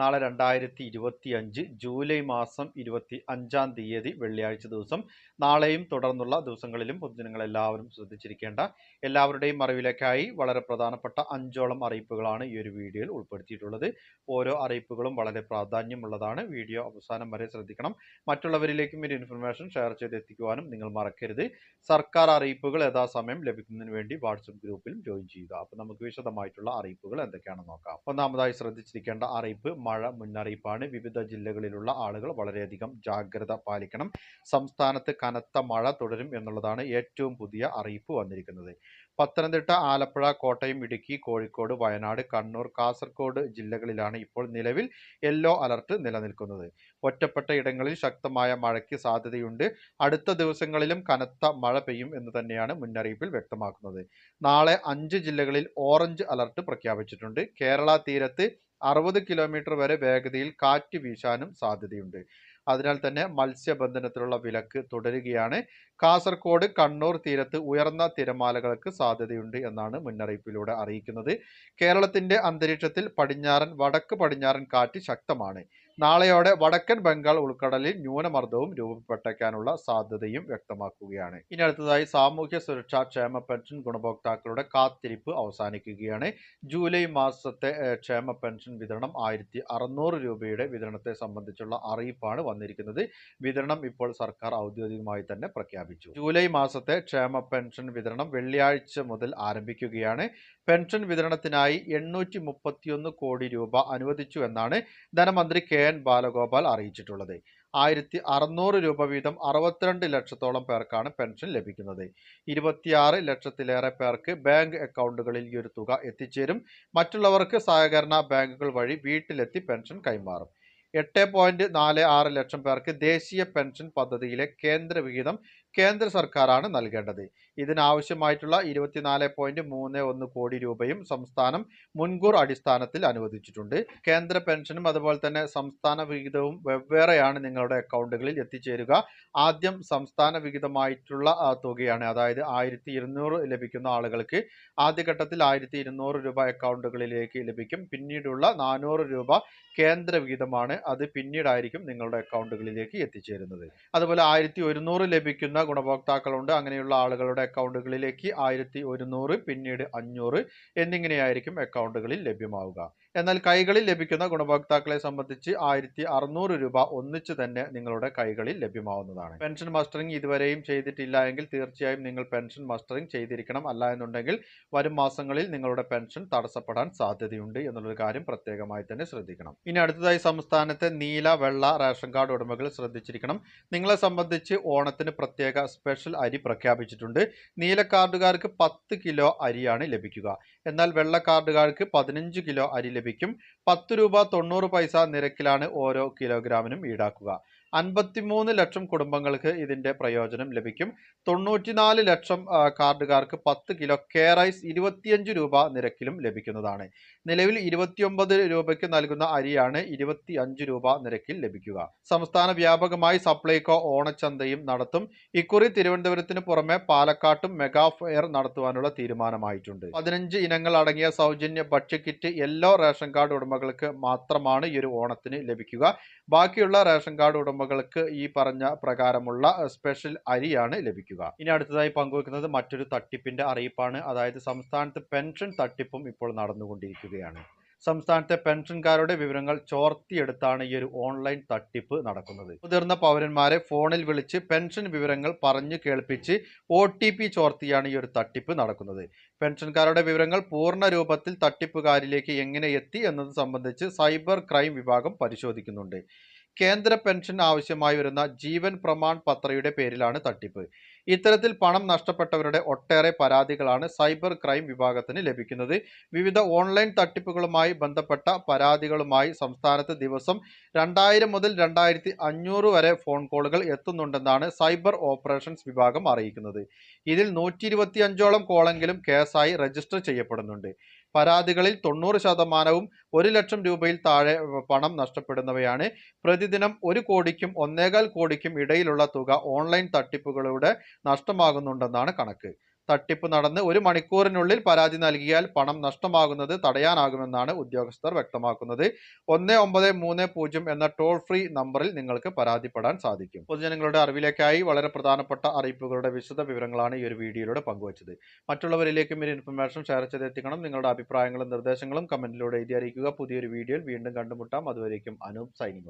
നാളെ രണ്ടായിരത്തി ഇരുപത്തി അഞ്ച് ജൂലൈ മാസം ഇരുപത്തി അഞ്ചാം തീയതി വെള്ളിയാഴ്ച ദിവസം. നാളെയും തുടർന്നുള്ള ദിവസങ്ങളിലും പൊതുജനങ്ങൾ എല്ലാവരും ശ്രദ്ധിച്ചിരിക്കേണ്ട എല്ലാവരുടെയും അറിവിലേക്കായി വളരെ പ്രധാനപ്പെട്ട അഞ്ചോളം അറിയിപ്പുകളാണ് ഈ ഒരു വീഡിയോയിൽ ഉൾപ്പെടുത്തിയിട്ടുള്ളത്. ഓരോ അറിയിപ്പുകളും വളരെ പ്രാധാന്യമുള്ളതാണ്. വീഡിയോ അവസാനം വരെ ശ്രദ്ധിക്കണം. മറ്റുള്ളവരിലേക്കും ഒരു ഇൻഫർമേഷൻ ഷെയർ ചെയ്ത് എത്തിക്കുവാനും നിങ്ങൾ മറക്കരുത്. സർക്കാർ അറിയിപ്പുകൾ യഥാസമയം ലഭിക്കുന്നതിന് വേണ്ടി വാട്സപ്പ് ഗ്രൂപ്പിലും ജോയിൻ ചെയ്യുക. അപ്പോൾ നമുക്ക് വിശദമായിട്ടുള്ള അറിയിപ്പുകൾ എന്തൊക്കെയാണെന്ന് നോക്കാം. ഒന്നാമതായി ശ്രദ്ധിച്ചിരിക്കേണ്ട അറിയിപ്പ് മഴ മുന്നറിയിപ്പാണ്. വിവിധ ജില്ലകളിലുള്ള ആളുകൾ വളരെയധികം ജാഗ്രത പാലിക്കണം. സംസ്ഥാനത്ത് കനത്ത മഴ തുടരും എന്നുള്ളതാണ് ഏറ്റവും പുതിയ അറിയിപ്പ് വന്നിരിക്കുന്നത്. പത്തനംതിട്ട ആലപ്പുഴ കോട്ടയം ഇടുക്കി കോഴിക്കോട് വയനാട് കണ്ണൂർ കാസർഗോഡ് ജില്ലകളിലാണ് ഇപ്പോൾ നിലവിൽ യെല്ലോ അലർട്ട് നിലനിൽക്കുന്നത്. ഒറ്റപ്പെട്ട ഇടങ്ങളിൽ ശക്തമായ മഴയ്ക്ക് സാധ്യതയുണ്ട്. അടുത്ത ദിവസങ്ങളിലും കനത്ത മഴ പെയ്യും എന്ന് തന്നെയാണ് മുന്നറിയിപ്പിൽ വ്യക്തമാക്കുന്നത്. നാളെ അഞ്ച് ജില്ലകളിൽ ഓറഞ്ച് അലർട്ട് പ്രഖ്യാപിച്ചിട്ടുണ്ട്. കേരള തീരത്ത് അറുപത് കിലോമീറ്റർ വരെ വേഗതയിൽ കാറ്റ് വീശാനും സാധ്യതയുണ്ട്. അതിനാൽ തന്നെ മത്സ്യബന്ധനത്തിലുള്ള വിലക്ക് തുടരുകയാണ്. കാസർഗോഡ് കണ്ണൂർ തീരത്ത് ഉയർന്ന തിരമാലകൾക്ക് സാധ്യതയുണ്ട് എന്നാണ് മുന്നറിയിപ്പിലൂടെ അറിയിക്കുന്നത്. കേരളത്തിന്റെ അന്തരീക്ഷത്തിൽ പടിഞ്ഞാറൻ വടക്ക് പടിഞ്ഞാറൻ കാറ്റ് ശക്തമാണ്. നാളെയോടെ വടക്കൻ ബംഗാൾ ഉൾക്കടലിൽ ന്യൂനമർദ്ദവും രൂപപ്പെട്ടേക്കാനുള്ള സാധ്യതയും വ്യക്തമാക്കുകയാണ്. ഇനി അടുത്തതായി സാമൂഹ്യ സുരക്ഷാ ക്ഷേമ പെൻഷൻ ഗുണഭോക്താക്കളുടെ കാത്തിരിപ്പ് അവസാനിക്കുകയാണ്. ജൂലൈ മാസത്തെ ക്ഷേമ പെൻഷൻ വിതരണം ആയിരത്തി അറുന്നൂറ് രൂപയുടെ വിതരണത്തെ സംബന്ധിച്ചുള്ള അറിയിപ്പാണ് വന്നിരിക്കുന്നത്. വിതരണം ഇപ്പോൾ സർക്കാർ ഔദ്യോഗികമായി തന്നെ പ്രഖ്യാപിച്ചു. ജൂലൈ മാസത്തെ ക്ഷേമ പെൻഷൻ വിതരണം വെള്ളിയാഴ്ച മുതൽ ആരംഭിക്കുകയാണ്. പെൻഷൻ വിതരണത്തിനായി എണ്ണൂറ്റി കോടി രൂപ അനുവദിച്ചു എന്നാണ് ധനമന്ത്രി കെ. എൻ ബാലഗോപാൽ അറിയിച്ചിട്ടുള്ളത്. ആയിരത്തി അറുന്നൂറ് രൂപ വീതം അറുപത്തിരണ്ട് ലക്ഷത്തോളം പേർക്കാണ് പെൻഷൻ ലഭിക്കുന്നത്. ഇരുപത്തിയാറ് ലക്ഷത്തിലേറെ പേർക്ക് ബാങ്ക് അക്കൗണ്ടുകളിൽ ഈ ഒരു തുക എത്തിച്ചേരും. മറ്റുള്ളവർക്ക് സഹകരണ ബാങ്കുകൾ വഴി വീട്ടിലെത്തി പെൻഷൻ കൈമാറും. എട്ട് പോയിന്റ് നാല് ആറ് ലക്ഷം പേർക്ക് ദേശീയ പെൻഷൻ പദ്ധതിയിലെ കേന്ദ്ര വിഹിതം കേന്ദ്ര സർക്കാരാണ് നൽകേണ്ടത്. ഇതിനാവശ്യമായിട്ടുള്ള ഇരുപത്തിനാല് പോയിന്റ് മൂന്ന് ഒന്ന് കോടി രൂപയും സംസ്ഥാനം മുൻകൂർ അടിസ്ഥാനത്തിൽ അനുവദിച്ചിട്ടുണ്ട്. കേന്ദ്ര പെൻഷനും അതുപോലെ തന്നെ സംസ്ഥാന വിഹിതവും വെവ്വേറെയാണ് നിങ്ങളുടെ അക്കൗണ്ടുകളിൽ എത്തിച്ചേരുക. ആദ്യം സംസ്ഥാന വിഹിതമായിട്ടുള്ള തുകയാണ്. അതായത് ആയിരത്തി ഇരുന്നൂറ് ലഭിക്കുന്ന ആളുകൾക്ക് ആദ്യഘട്ടത്തിൽ ആയിരത്തി ഇരുന്നൂറ് രൂപ അക്കൗണ്ടുകളിലേക്ക് ലഭിക്കും. പിന്നീടുള്ള നാനൂറ് രൂപ കേന്ദ്ര വിഹിതമാണ്. അത് പിന്നീടായിരിക്കും നിങ്ങളുടെ അക്കൗണ്ടുകളിലേക്ക് എത്തിച്ചേരുന്നത്. അതുപോലെ ആയിരത്തി ലഭിക്കുന്ന ഗുണഭോക്താക്കളുണ്ട്. അങ്ങനെയുള്ള ആളുകളുടെ അക്കൗണ്ടുകളിലേക്ക് ആയിരത്തി ഒരുന്നൂറ് പിന്നീട് അഞ്ഞൂറ് എന്നിങ്ങനെയായിരിക്കും അക്കൗണ്ടുകളിൽ ലഭ്യമാവുക. എന്നാൽ കൈകളിൽ ലഭിക്കുന്ന ഗുണഭോക്താക്കളെ സംബന്ധിച്ച് ആയിരത്തി അറുന്നൂറ് രൂപ ഒന്നിച്ച് തന്നെ നിങ്ങളുടെ കൈകളിൽ ലഭ്യമാവുന്നതാണ്. പെൻഷൻ മസ്റ്ററിംഗ് ഇതുവരെയും ചെയ്തിട്ടില്ല എങ്കിൽ തീർച്ചയായും നിങ്ങൾ പെൻഷൻ മസ്റ്ററിംഗ് ചെയ്തിരിക്കണം. അല്ല എന്നുണ്ടെങ്കിൽ വരും മാസങ്ങളിൽ നിങ്ങളുടെ പെൻഷൻ തടസ്സപ്പെടാൻ സാധ്യതയുണ്ട് എന്നുള്ളൊരു കാര്യം പ്രത്യേകമായി തന്നെ ശ്രദ്ധിക്കണം. ഇനി അടുത്തതായി സംസ്ഥാനത്തെ നീല വെള്ള റേഷൻ കാർഡ് ഉടമകൾ ശ്രദ്ധിച്ചിരിക്കണം. നിങ്ങളെ സംബന്ധിച്ച് ഓണത്തിന് പ്രത്യേക സ്പെഷ്യൽ അരി പ്രഖ്യാപിച്ചിട്ടുണ്ട്. നീല കാർഡുകാർക്ക് പത്ത് കിലോ അരിയാണ് ലഭിക്കുക. എന്നാൽ വെള്ള കാർഡുകാർക്ക് പതിനഞ്ച് കിലോ അരി പത്ത് രൂപ തൊണ്ണൂറ് പൈസ നിരക്കിലാണ് ഓരോ കിലോഗ്രാമിനും ഈടാക്കുക. അൻപത്തിമൂന്ന് ലക്ഷം കുടുംബങ്ങൾക്ക് ഇതിന്റെ പ്രയോജനം ലഭിക്കും. തൊണ്ണൂറ്റിനാല് ലക്ഷം കാർഡുകാർക്ക് പത്ത് കിലോ കെയർ റൈസ് ഇരുപത്തിയഞ്ച് രൂപ നിരക്കിലും ലഭിക്കുന്നതാണ്. നിലവിൽ ഇരുപത്തിയൊമ്പത് രൂപയ്ക്ക് നൽകുന്ന അരിയാണ് ഇരുപത്തി അഞ്ച് രൂപ നിരക്കിൽ ലഭിക്കുക. സംസ്ഥാന വ്യാപകമായി സപ്ലൈകോ ഓണച്ചന്തയും നടത്തും. ഇക്കുറി തിരുവനന്തപുരത്തിന് പുറമെ പാലക്കാട്ടും മെഗാ ഫെയർ നടത്തുവാനുള്ള തീരുമാനമായിട്ടുണ്ട്. പതിനഞ്ച് ഇനങ്ങൾ അടങ്ങിയ സൗജന്യ ഭക്ഷ്യക്കിറ്റ് യെല്ലോ റേഷൻ കാർഡ് ഉടമകൾക്ക് മാത്രമാണ് ഈ ഒരു ഓണത്തിന് ലഭിക്കുക. ബാക്കിയുള്ള റേഷൻ കാർഡ് ഉടമകൾക്ക് ഈ പറഞ്ഞ പ്രകാരമുള്ള സ്പെഷ്യൽ അരിയാണ് ലഭിക്കുക. ഇനി അടുത്തതായി പങ്കുവെക്കുന്നത് മറ്റൊരു തട്ടിപ്പിന്റെ അറിയിപ്പാണ്. അതായത് സംസ്ഥാനത്ത് പെൻഷൻ തട്ടിപ്പും ഇപ്പോൾ നടന്നുകൊണ്ടിരിക്കുകയാണ്. സംസ്ഥാനത്തെ പെൻഷൻകാരുടെ വിവരങ്ങൾ ചോർത്തിയെടുത്താണ് ഈ ഒരു ഓൺലൈൻ തട്ടിപ്പ് നടക്കുന്നത്. മുതിർന്ന പൗരന്മാരെ ഫോണിൽ വിളിച്ച് പെൻഷൻ വിവരങ്ങൾ പറഞ്ഞു കേൾപ്പിച്ച് ഒ ടി പി ചോർത്തിയാണ് ഈ ഒരു തട്ടിപ്പ് നടക്കുന്നത്. പെൻഷൻകാരുടെ വിവരങ്ങൾ പൂർണ രൂപത്തിൽ തട്ടിപ്പുകാരിലേക്ക് എങ്ങനെ എത്തി എന്നത് സംബന്ധിച്ച് സൈബർ ക്രൈം വിഭാഗം പരിശോധിക്കുന്നുണ്ട്. കേന്ദ്ര പെൻഷൻ ആവശ്യമായി വരുന്ന ജീവൻ പ്രമാൺ പത്രയുടെ പേരിലാണ് തട്ടിപ്പ്. ഇത്തരത്തിൽ പണം നഷ്ടപ്പെട്ടവരുടെ ഒട്ടേറെ പരാതികളാണ് സൈബർ ക്രൈം വിഭാഗത്തിന് ലഭിക്കുന്നത്. വിവിധ ഓൺലൈൻ തട്ടിപ്പുകളുമായി ബന്ധപ്പെട്ട പരാതികളുമായി സംസ്ഥാനത്ത് ദിവസം രണ്ടായിരം മുതൽ രണ്ടായിരത്തി വരെ ഫോൺ കോളുകൾ എത്തുന്നുണ്ടെന്നാണ് സൈബർ ഓപ്പറേഷൻസ് വിഭാഗം അറിയിക്കുന്നത്. ഇതിൽ നൂറ്റി ഇരുപത്തിയഞ്ചോളം കോളെങ്കിലും കേസായി രജിസ്റ്റർ ചെയ്യപ്പെടുന്നുണ്ട്. പരാതികളിൽ തൊണ്ണൂറ് ശതമാനവും ഒരു ലക്ഷം രൂപയിൽ താഴെ പണം നഷ്ടപ്പെടുന്നവയാണ്. പ്രതിദിനം ഒരു കോടിക്കും ഒന്നേകാൽ കോടിക്കും ഇടയിലുള്ള തുക ഓൺലൈൻ തട്ടിപ്പുകളിലൂടെ നഷ്ടമാകുന്നുണ്ടെന്നാണ് കണക്ക്. തട്ടിപ്പ് നടന്ന് ഒരു മണിക്കൂറിനുള്ളിൽ പരാതി നൽകിയാൽ പണം നഷ്ടമാകുന്നത് തടയാനാകുമെന്നാണ് ഉദ്യോഗസ്ഥർ വ്യക്തമാക്കുന്നത്. ഒന്ന് ഒമ്പത് മൂന്ന് പൂജ്യം എന്ന ടോൾ ഫ്രീ നമ്പറിൽ നിങ്ങൾക്ക് പരാതിപ്പെടാൻ സാധിക്കും. പൊതുജനങ്ങളുടെ അറിവിലേക്കായി വളരെ പ്രധാനപ്പെട്ട അറിയിപ്പുകളുടെ വിശദ വിവരങ്ങളാണ് ഈ ഒരു വീഡിയോയിലൂടെ പങ്കുവച്ചത്. മറ്റുള്ളവരിലേക്കും ഈ ഇൻഫർമേഷൻ ഷെയർ ചെയ്തെത്തിക്കണം. നിങ്ങളുടെ അഭിപ്രായങ്ങളും നിർദ്ദേശങ്ങളും കമന്റിലൂടെ എഴുതി അറിയിക്കുക. പുതിയൊരു വീഡിയോയിൽ വീണ്ടും കണ്ടുമുട്ടാം. അതുവരേക്കും അനൂപ് സൈനിങ്